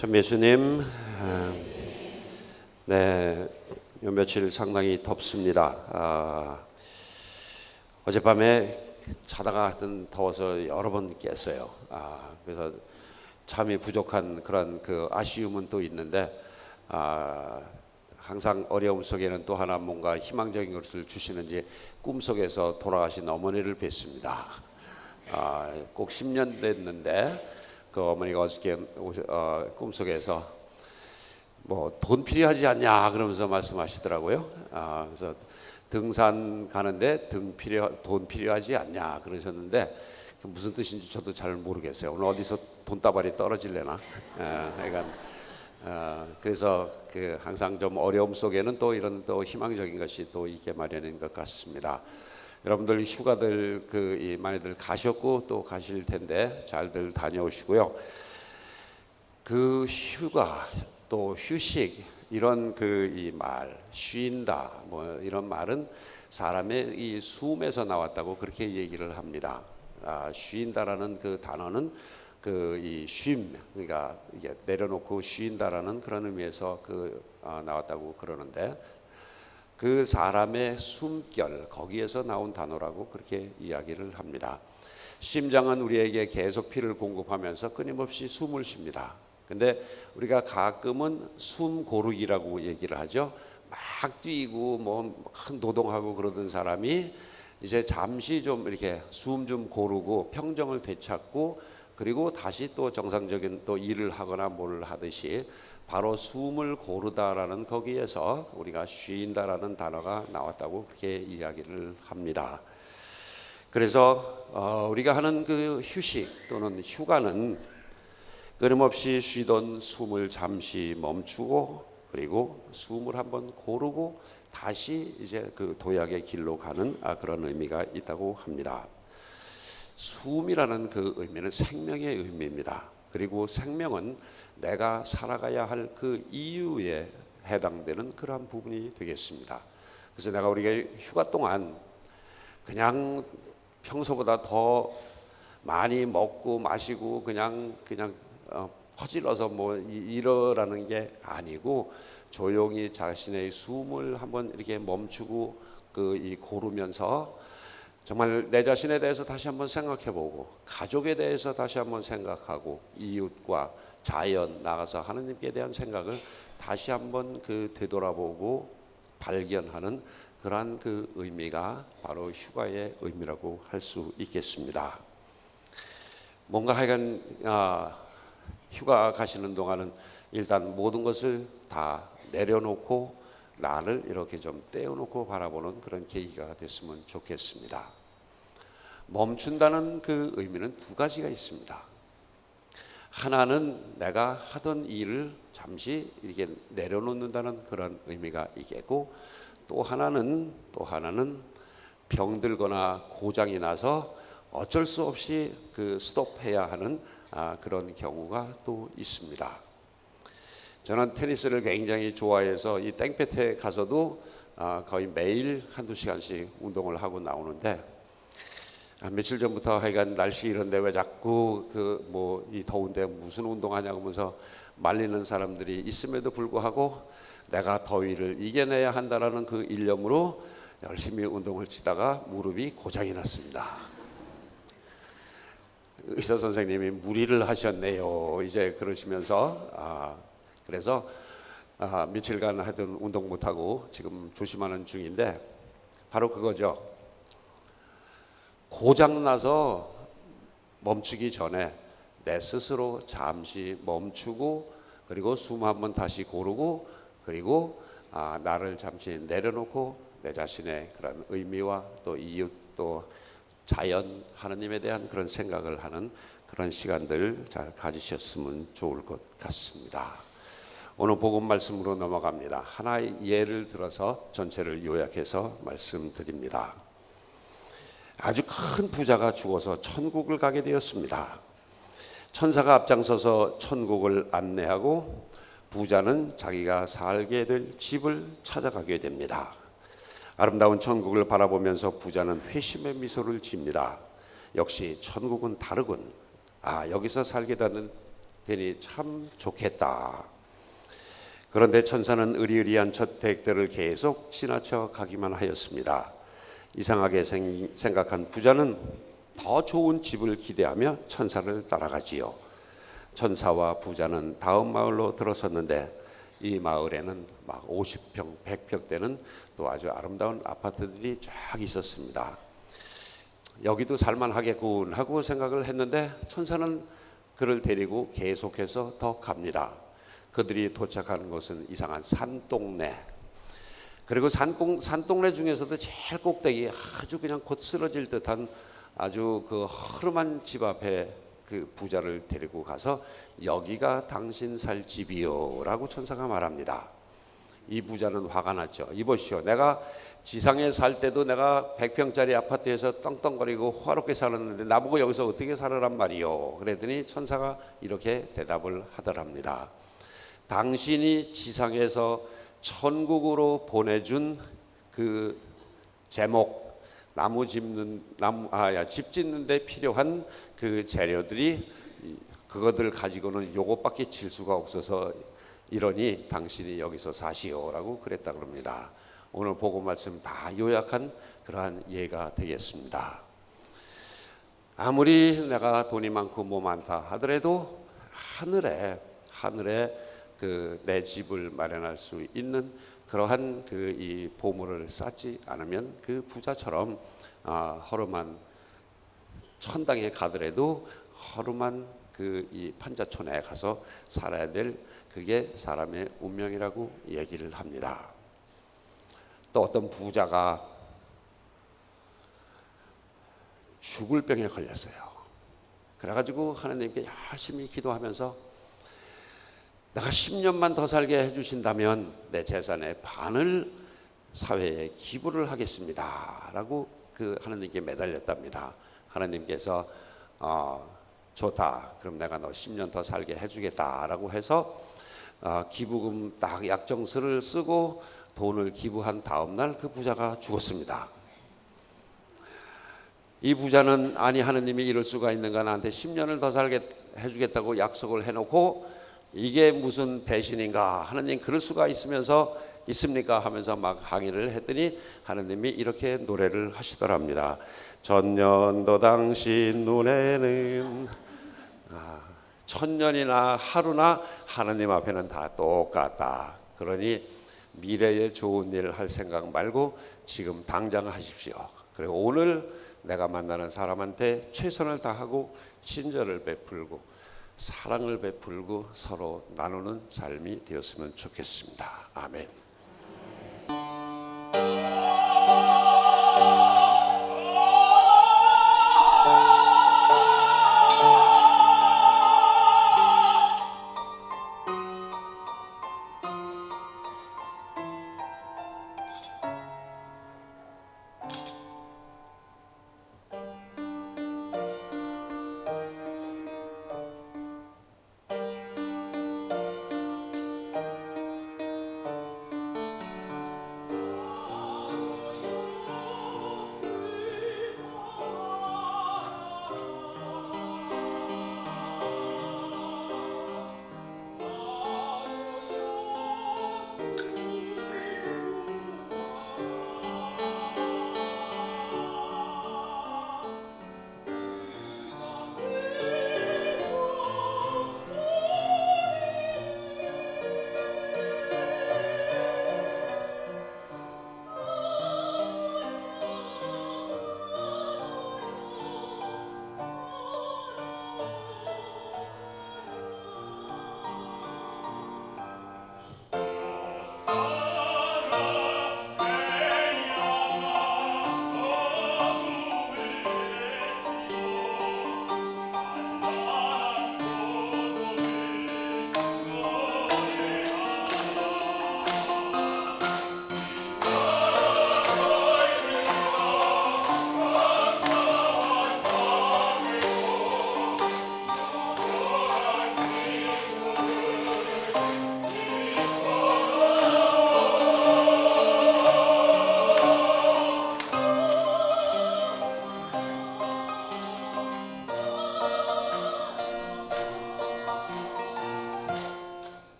참 예수님, 아, 네, 요 며칠 상당히 덥습니다. 아, 어젯밤에 자다가 하여튼 더워서 여러 번 깼어요. 아, 그래서 잠이 부족한 그런 그 아쉬움은 또 있는데, 아, 항상 어려움 속에는 또 하나 뭔가 희망적인 것을 주시는지 꿈속에서 돌아가신 어머니를 뵀습니다. 아, 꼭 10년 됐는데 그 어머니가 어저께 어, 꿈속에서 뭐 돈 필요하지 않냐 그러면서 말씀하시더라고요. 아, 그래서 등산 가는데 등 필요 돈 필요하지 않냐 그러셨는데 그 무슨 뜻인지 저도 잘 모르겠어요. 오늘 어디서 돈다발이 떨어질래나? 아, 그러니까 어, 그래서 그 항상 좀 어려움 속에는 또 이런 또 희망적인 것이 또 있게 마련인 것 같습니다. 여러분들 휴가들 그이 많이들 가셨고 또 가실 텐데 잘들 다녀오시고요. 그 휴가 또 휴식 이런 그 이 말 쉰다 뭐 이런 말은 사람의 이 숨에서 나왔다고 그렇게 얘기를 합니다. 아, 쉰다라는 그 단어는 그 이 쉼 그러니까 내려놓고 쉰다라는 그런 의미에서 그 아, 나왔다고 그러는데 그 사람의 숨결 거기에서 나온 단어라고 그렇게 이야기를 합니다. 심장은 우리에게 계속 피를 공급하면서 끊임없이 숨을 쉽니다. 근데 우리가 가끔은 숨 고르기라고 얘기를 하죠. 막 뛰고 뭐 큰 노동하고 그러던 사람이 이제 잠시 좀 이렇게 숨 좀 고르고 평정을 되찾고 그리고 다시 또 정상적인 또 일을 하거나 뭘 하듯이 바로 숨을 고르다라는 거기에서 우리가 쉰다라는 단어가 나왔다고 그렇게 이야기를 합니다. 그래서 어, 우리가 하는 그 휴식 또는 휴가는 끊임없이 쉬던 숨을 잠시 멈추고 그리고 숨을 한번 고르고 다시 이제 그 도약의 길로 가는 아, 그런 의미가 있다고 합니다. 숨이라는 그 의미는 생명의 의미입니다. 그리고 생명은 내가 살아가야 할 그 이유에 해당되는 그러한 부분이 되겠습니다. 그래서 내가 우리가 휴가 동안 그냥 평소보다 더 많이 먹고 마시고 그냥 그냥 어, 퍼질러서 뭐 이- 이러라는 게 아니고 조용히 자신의 숨을 한번 이렇게 멈추고 그 이 고르면서 정말 내 자신에 대해서 다시 한번 생각해 보고 가족에 대해서 다시 한번 생각하고 이웃과 자연 나가서 하나님께 대한 생각을 다시 한번 그 되돌아보고 발견하는 그러한 그 의미가 바로 휴가의 의미라고 할 수 있겠습니다. 뭔가 하여간 아, 휴가 가시는 동안은 일단 모든 것을 다 내려놓고 나를 이렇게 좀 떼어놓고 바라보는 그런 계기가 됐으면 좋겠습니다. 멈춘다는 그 의미는 두 가지가 있습니다. 하나는 내가 하던 일을 잠시 이렇게 내려놓는다는 그런 의미가 있겠고 또 하나는 또 하나는 병들거나 고장이 나서 어쩔 수 없이 그 스톱해야 하는 아, 그런 경우가 또 있습니다. 저는 테니스를 굉장히 좋아해서 이 땡볕에 가서도 아, 거의 매일 한두 시간씩 운동을 하고 나오는데 아, 며칠 전부터 하여간 날씨 이런데 왜 자꾸 그 뭐 이 더운데 무슨 운동하냐고 하면서 말리는 사람들이 있음에도 불구하고 내가 더위를 이겨내야 한다라는 그 일념으로 열심히 운동을 치다가 무릎이 고장이 났습니다. 의사 선생님이 무리를 하셨네요. 이제 그러시면서 아 그래서 아, 며칠간 하여튼 운동 못 하고 지금 조심하는 중인데 바로 그거죠. 고장 나서 멈추기 전에 내 스스로 잠시 멈추고 그리고 숨 한번 다시 고르고 그리고 아, 나를 잠시 내려놓고 내 자신의 그런 의미와 또 이웃 또 자연 하나님에 대한 그런 생각을 하는 그런 시간들 잘 가지셨으면 좋을 것 같습니다. 오늘 복음 말씀으로 넘어갑니다. 하나의 예를 들어서 전체를 요약해서 말씀드립니다. 아주 큰 부자가 죽어서 천국을 가게 되었습니다. 천사가 앞장서서 천국을 안내하고 부자는 자기가 살게 될 집을 찾아가게 됩니다. 아름다운 천국을 바라보면서 부자는 회심의 미소를 지입니다. 역시 천국은 다르군. 아, 여기서 살게 남편이 참 좋겠다. 그런데 천사는 의리의리한 첫 백들을 계속 지나쳐 가기만 하였습니다. 이상하게 생, 생각한 부자는 더 좋은 집을 기대하며 천사를 따라가지요. 천사와 부자는 다음 마을로 들어섰는데 이 마을에는 막 50평, 100평 되는 또 아주 아름다운 아파트들이 쫙 있었습니다. 여기도 살만하겠군 하고 생각을 했는데 천사는 그를 데리고 계속해서 더 갑니다. 그들이 도착하는 곳은 이상한 산동네. 그리고 산공, 산동네 중에서도 제일 꼭대기 아주 그냥 곧 쓰러질 듯한 아주 그 허름한 집 앞에 그 부자를 데리고 가서 여기가 당신 살 집이요 라고 천사가 말합니다. 이 부자는 화가 났죠. 이보시오. 내가 지상에 살 때도 내가 100평짜리 아파트에서 떵떵거리고 화롭게 살았는데 나보고 여기서 어떻게 살으란 말이요. 그랬더니 천사가 이렇게 대답을 하더랍니다. 당신이 지상에서 천국으로 보내준 그 제목 나무 짓는 나무 아야 집 짓는데 필요한 그 재료들이 그것들 가지고는 요것밖에 질 수가 없어서 이러니 당신이 여기서 사시오라고 그랬다 그럽니다. 오늘 보고 말씀 다 요약한 그러한 예가 되겠습니다. 아무리 내가 돈이 많고 뭐 많다 하더라도 하늘에 하늘에 그 내 집을 마련할 수 있는 그러한 그 이 보물을 쌓지 않으면 그 부자처럼 아, 허름한 천당에 가더라도 허름한 그 이 판자촌에 가서 살아야 될 그게 사람의 운명이라고 얘기를 합니다. 또 어떤 부자가 죽을 병에 걸렸어요. 그래가지고 하나님께 열심히 기도하면서 내가 10년만 더 살게 해주신다면 내 재산의 반을 사회에 기부를 하겠습니다. 라고 그 하나님께 매달렸답니다. 하나님께서 어, 좋다. 그럼 내가 너 10년 더 살게 해주겠다 라고 해서 어, 기부금 딱 약정서를 쓰고 돈을 기부한 다음 날 그 부자가 죽었습니다. 이 부자는 아니 하느님이 이럴 수가 있는가 나한테 10년을 더 살게 해주겠다고 약속을 해놓고 이게 무슨 배신인가 하느님 그럴 수가 있으면서 있습니까 하면서 막 항의를 했더니 하느님이 이렇게 노래를 하시더랍니다. 전년도 당신 눈에는 아, 천년이나 하루나 하느님 앞에는 다 똑같다. 그러니 미래에 좋은 일을 할 생각 말고 지금 당장 하십시오. 그리고 오늘 내가 만나는 사람한테 최선을 다하고 친절을 베풀고 사랑을 베풀고 서로 나누는 삶이 되었으면 좋겠습니다. 아멘.